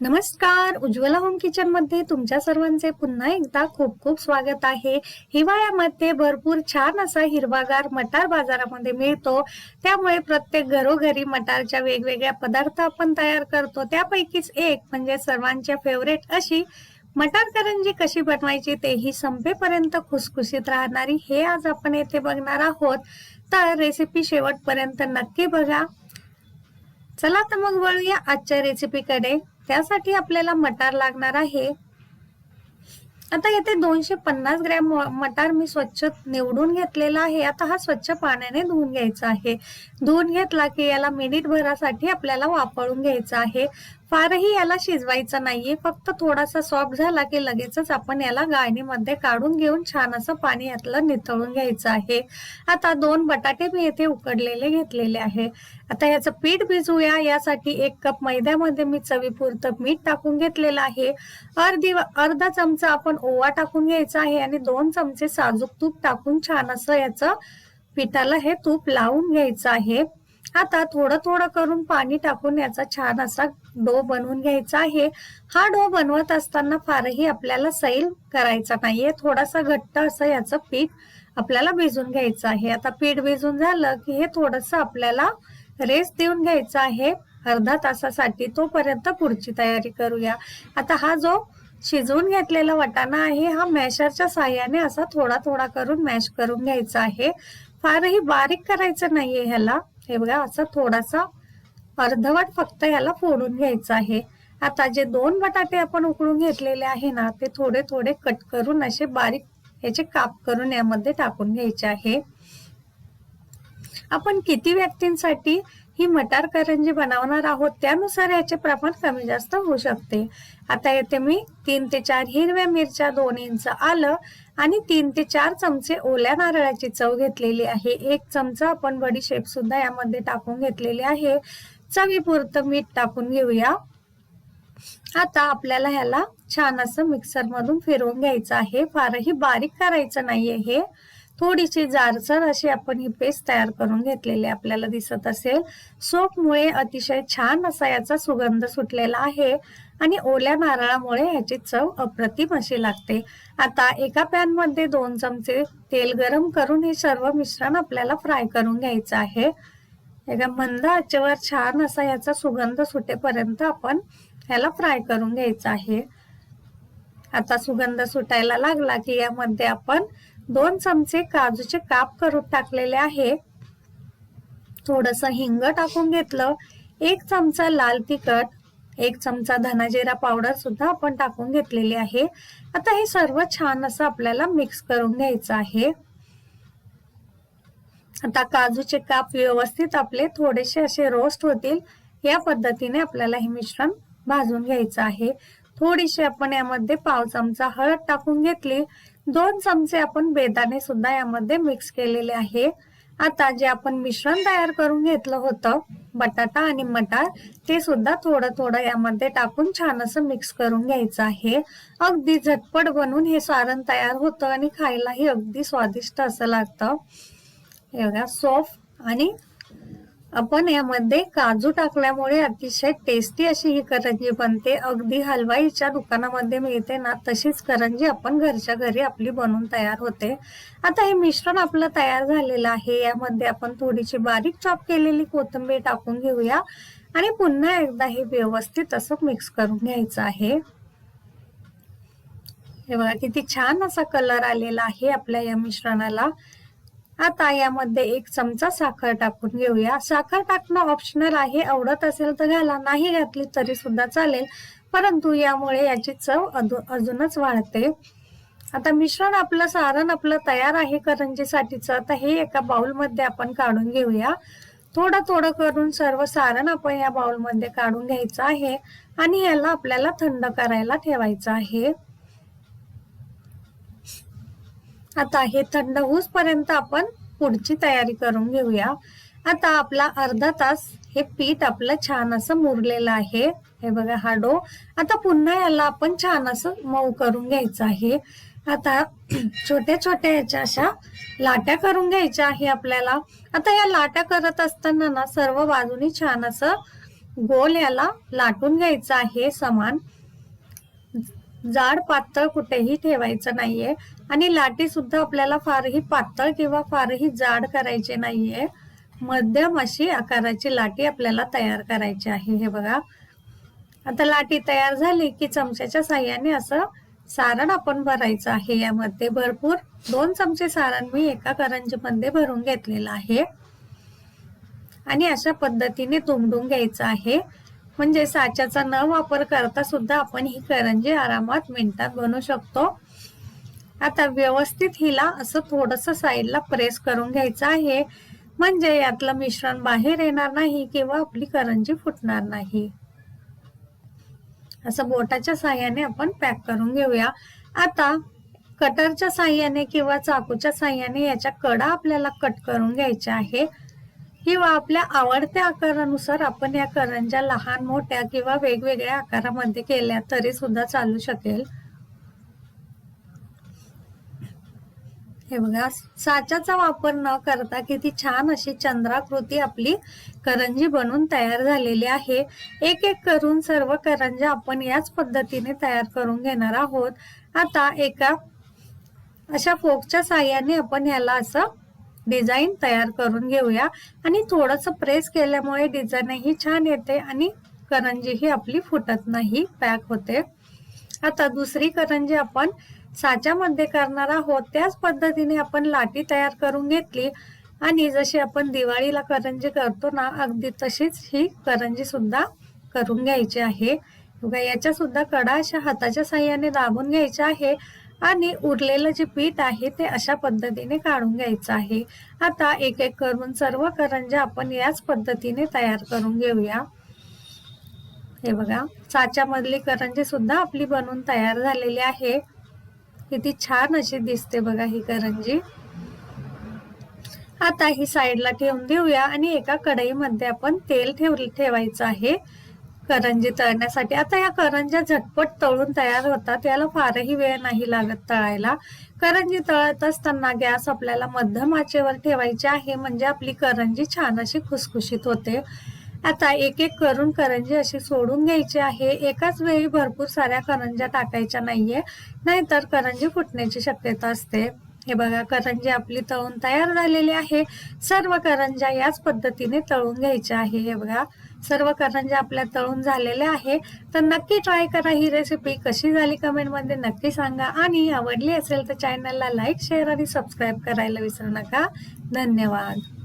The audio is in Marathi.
नमस्कार. उज्ज्वला होम किचनमध्ये तुमच्या सर्वांचे पुन्हा एकदा खूप खूप स्वागत आहे. हिवाळ्यामध्ये भरपूर छान असा हिरवागार मटार बाजारामध्ये मिळतो. त्यामुळे प्रत्येक घरोघरी मटारच्या वेगवेगळ्या पदार्थ आपण तयार करतो. त्यापैकीच एक म्हणजे सर्वांच्या फेवरेट अशी मटार करंजी कशी बनवायची तेही संपेपर्यंत खुसखुशीत राहणारी हे आज आपण येथे बघणार आहोत. तर रेसिपी शेवटपर्यंत नक्की बघा. चला तर मग वळूया आजच्या रेसिपीकडे त्यासाठी आपल्याला मटार लागणार आहे. आता येथे दोनशे पन्नास ग्रॅम मटार मी स्वच्छ निवडून घेतलेला आहे. आता हा स्वच्छ पाण्याने धुवून घ्यायचा आहे. धुवून घेतला की याला मिनिट भरासाठी आपल्याला वापरून घ्यायचा आहे. फारही याला शिजवायचं नाहीये. फक्त थोडासा सॉफ्ट झाला की लगेचच आपण याला गाळणीमध्ये काढून घेऊन छान असं पाणी यातलं निथळून घ्यायचं आहे. आता दोन बटाटे मी येथे उकडलेले घेतलेले आहे. आता याचं पीठ भिजूया. यासाठी एक कप मैद्यामध्ये मी चवीपुरतं मीठ टाकून घेतलेलं आहे. अर्धी अर्धा चमचा आपण ओवा टाकून घ्यायचा आहे आणि दोन चमचे साजूक तूप टाकून छान असं याचं पिठाला हे तूप लावून घ्यायचं आहे. आता थोडं थोडं करून पाणी टाकून याचा छान असा डो बनवून घ्यायचा आहे. हा डो बनवत असताना फारही आपल्याला सैल करायचा नाहीये. थोडासा घट्ट असं याचं पीठ आपल्याला भिजून घ्यायचं आहे. आता पीठ भिजून झालं की हे थोडस आपल्याला रेस्ट देऊन घ्यायचं आहे. अर्धा तासासाठी तोपर्यंत पुढची तयारी करूया. आता हा जो शिजवून घेतलेला वाटाणा आहे हा मॅशरच्या साह्याने असा थोडा थोडा करून मॅश करून घ्यायचा आहे. फारही बारीक करायचं नाहीये ह्याला. हे बघा असं थोडासा अर्धवट फक्त याला फोडून घ्यायचं आहे. आता जे दोन बटाटे आपण उकळून घेतलेले आहे ना ते थोडे थोडे कट करून असे बारीक याचे काप करून यामध्ये टाकून घ्यायचे आहे. आपण किती व्यक्तींसाठी ही मटार करंजी बनवणार आहोत त्यानुसार याचे प्रमाण कमी जास्त होऊ शकते. आता येथे मी तीन ते चार हिरव्या मिरच्या दोन इंच आलं आणि तीन ते चार चमचे ओल्या नारळाची चव घेतलेली आहे. एक चमचा आपण बडीशेप सुद्धा यामध्ये टाकून घेतलेली आहे. चवीपुरतं मीठ टाकून घेऊया. आता आपल्याला ह्याला छान असं मिक्सर मधून फिरवून घ्यायचं आहे. फारही बारीक करायचं नाहीये हे. थोडीशी जारसर अशी आपण ही पेस्ट तयार करून घेतलेली आपल्याला दिसत असेल सोपमुळे अतिशय छान असा याचा सुगंध सुटलेला आहे आणि ओल्या नारळामुळे ह्याची चव अप्रतिम अशी लागते. आता एका पॅनमध्ये दोन चमचे तेल गरम करून हे सर्व मिश्रण आपल्याला फ्राय करून घ्यायचं आहे. एका मंद आचेवर छान असा याचा सुगंध सुटेपर्यंत आपण ह्याला फ्राय करून घ्यायचा आहे. आता सुगंध सुटायला लागला की यामध्ये आपण दोन चमचे काजूचे काप करून टाकलेले आहे. थोडस हिंग टाकून घेतलं. एक चमचा लाल तिखट एक चमचा धनाजिरा पावडर सुद्धा आपण टाकून घेतलेली आहे. आता हे सर्व छान असं आपल्याला मिक्स करून घ्यायचं आहे. आता काजूचे काप व्यवस्थित आपले थोडेसे असे रोस्ट होतील. या पद्धतीने आपल्याला हे मिश्रण भाजून घ्यायचं आहे. थोडीशी आपण यामध्ये पाव चमचा हळद टाकून घेतली. दोन चमचे आपण बेदाणे सुद्धा यामध्ये मिक्स केलेले आहे. आता जे आपण मिश्रण तयार करून घेतलं होतं बटाटा आणि मटार ते सुद्धा थोडं थोडं यामध्ये टाकून छान असं मिक्स करून घ्यायचं आहे. अगदी झटपट बनून हे सारण तयार होतं आणि खायलाही अगदी स्वादिष्ट असं लागतं. एवढ्या सॉफ्ट आणि आपण यामध्ये काजू टाकल्यामुळे अतिशय टेस्टी अशी ही करंजी बनते. अगदी हलवाईच्या दुकानामध्ये मिळते ना तशीच करंजी आपण घरच्या घरी आपली बनवून तयार होते. आता हे मिश्रण आपलं तयार झालेलं आहे. यामध्ये आपण थोडीशी बारीक चॉप केलेली कोथिंबीर टाकून घेऊया. आणि पुन्हा एकदा हे व्यवस्थित असं मिक्स करून घ्यायचं आहे. हे बघा किती छान असा कलर आलेला आहे आपल्या या मिश्रणाला. आता यामध्ये एक चमचा साखर टाकून घेऊया. साखर टाकणं ऑप्शनल आहे आवडत असेल तर घाला. नाही घातली तरी सुद्धा चालेल. परंतु यामुळे याची चव अजूनच वाढते. आता मिश्रण आपलं सारण आपलं तयार आहे करंजीसाठीचं. आता हे एका बाउलमध्ये आपण काढून घेऊया. थोडं थोडं करून सर्व सारण आपण या बाउलमध्ये काढून घ्यायचं आहे आणि याला आपल्याला थंड करायला ठेवायचं आहे. आता हे थंड पर्यंत आपण पुढची तयारी करून घेऊया. आता आपला अर्धा तास हे पीठ आपलं छान असं मुरलेलं आहे. हे बघा हा डो. आता पुन्हा याला आपण छान असं मऊ करून घ्यायचं आहे. आता छोट्या छोट्या याच्या अशा लाट्या करून घ्यायच्या आहे आपल्याला. आता या लाट्या करत असताना ना सर्व बाजूनी छान असं गोल याला लाटून घ्यायचं आहे समान. जाड पातळ कुठेही ठेवायचं नाहीये. आणि लाटी सुद्धा आपल्याला फारही पातळ किंवा फारही जाड करायचे नाहीये. मध्यम अशी आकाराची लाटी आपल्याला तयार करायची आहे हे बघा. आता लाटी तयार झाली की चमच्याच्या साह्याने असं सारण आपण भरायचं आहे यामध्ये भरपूर. दोन चमचे सारण मी एका करंजीमध्ये भरून घेतलेलं आहे. आणि अशा पद्धतीने तुमडून घ्यायचं आहे. म्हणजे साच्याचा न वापर करता सुद्धा आपण ही करंजी आरामात मिनिटात बनवू शकतो. आता व्यवस्थित हिला असं थोडस साईडला प्रेस करून घ्यायचं आहे. म्हणजे यातलं मिश्रण बाहेर येणार नाही किंवा आपली करंजी फुटणार नाही. असं बोटाच्या साह्याने आपण पॅक करून घेऊया. आता कटरच्या साह्याने किंवा चाकूच्या साह्याने याच्या कडा आपल्याला कट करून घ्यायच्या आहे. किंवा आपल्या आवडत्या आकारानुसार आपण या करंजा लहान मोठ्या किंवा वेगवेगळ्या आकारामध्ये केल्या तरी सुद्धा चालू शकेल. हे बघा साच्याचा वापर न करता किती छान अशी चंद्राकृती आपली करंजी बनून तयार झालेली आहे. एक एक करून सर्व करंजा आपण याच पद्धतीने तयार करून घेणार आहोत. आता एका अशा फोकच्या साह्याने आपण याला असं डिझाईन तयार करून घेऊया. आणि थोडस प्रेस केल्यामुळे डिझाईनही छान येते आणि करंजी ही आपली फुटत नाही पॅक होते. आता दुसरी करंजी आपण साच्यामध्ये करणार आहोत. त्याच पद्धतीने आपण लाटी तयार करून घेतली. आणि जशी आपण दिवाळीला करंजी करतो ना अगदी तशीच ही करंजी सुद्धा करून घ्यायची आहे. बघा याच्या सुद्धा कडा अशा हाताच्या साह्याने दाबून घ्यायच्या आहे. आणि उरलेलं जे पीठ आहे ते अशा पद्धतीने काढून घ्यायचं आहे. आता एक एक करून सर्व करंजा आपण याच पद्धतीने तयार करून घेऊया. हे बघा साच्यामधली करंजी सुद्धा आपली बनवून तयार झालेली आहे. किती छान अशी दिसते बघा ही करंजी. आता ही साईडला ठेवून देऊया आणि एका कढईमध्ये आपण तेल ठेव ठेवायचं आहे. करंजी तळण्यासाठी. आता या करंज्या झटपट तळून तयार होतात. याला फारही वेळ नाही लागत तळायला. करंजी तळत असताना गॅस आपल्याला मध्यम आचेवर ठेवायची आहे. म्हणजे आपली करंजी छान अशी खुसखुशीत होते. आता एक एक करून करंजी अशी सोडून घ्यायची आहे. एकाच वेळी भरपूर साऱ्या करंज्या टाकायच्या नाहीये. नाहीतर करंजी फुटण्याची शक्यता असते. हे बघा करंजी आपली तळून तयार झालेली आहे. सर्व करंज्या याच पद्धतीने तळून घ्यायच्या आहे. हे बघा. सर्व करंज्या आपल्या तळून झालेल्या आहे तर नक्की ट्राय करा ही रेसिपी कशी झाली कमेंटमध्ये नक्की सांगा. आणि आवडली असेल तर चॅनलला लाईक शेअर आणि सबस्क्राईब करायला विसरू नका. धन्यवाद.